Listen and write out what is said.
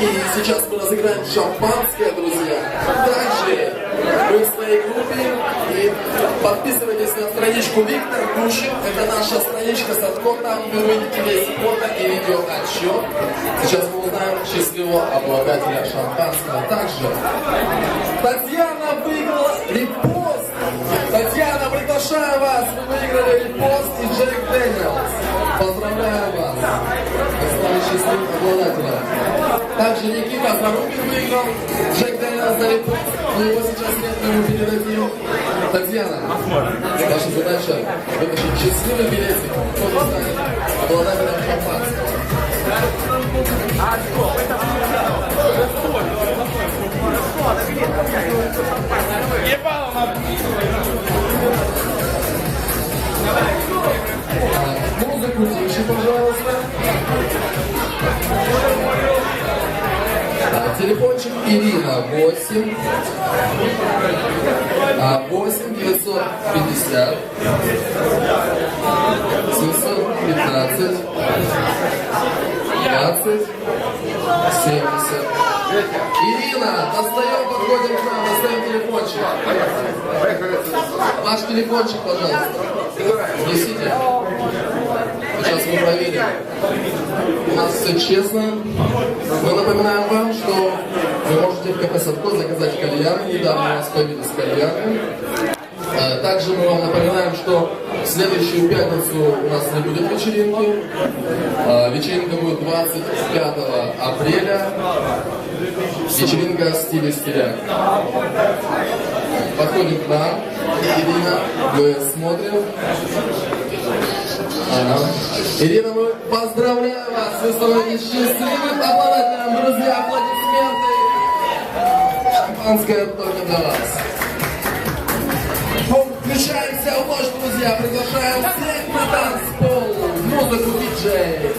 И сейчас мы разыграем шампанское, друзья. Также вы в своей группе и подписывайтесь на страничку Виктор Гущин. Это наша страничка Садко. Там вы увидите весь фото и видео отчет. Сейчас мы узнаем счастливого обладателя шампанского. Также Татьяна выиграла репост. Татьяна, приглашаю вас. Вы выиграли репост и Джек Дэниелс. Поздравляю вас. Вы стали счастливым обладателем. Также Никита Зарубин выиграл. Джек Дэниелс за репост. Но его сейчас нет, мы ему передадим. Татьяна, ваша задача вытащить счастливый билетик. Кто станет обладателем шампанского. Музыку Телефончик Ирина 8 а, 8 950 715 20 70 Ирина, достаем, подходим к нам, достаем телефончик. Ваш телефончик, пожалуйста. Несите. Сейчас мы проверим. У нас все честно. Мы напоминаем вам, что вы можете в кафе Садко заказать кальян. Недавно у нас появились кальяны. Э, Также мы вам напоминаем, что в следующую пятницу у нас не будет вечеринки. Э, Вечеринка будет 25 апреля. Вечеринка в стиле стиляк. Подходим к нам. Ирина, мы смотрим. Ирина, мы поздравляем вас! Вы становитесь счастливым обладателем, друзья! Аплодисменты! Шампанское только для вас! Включаемся в ночь, друзья! Приглашаем всех на танцпол! Музыку диджей!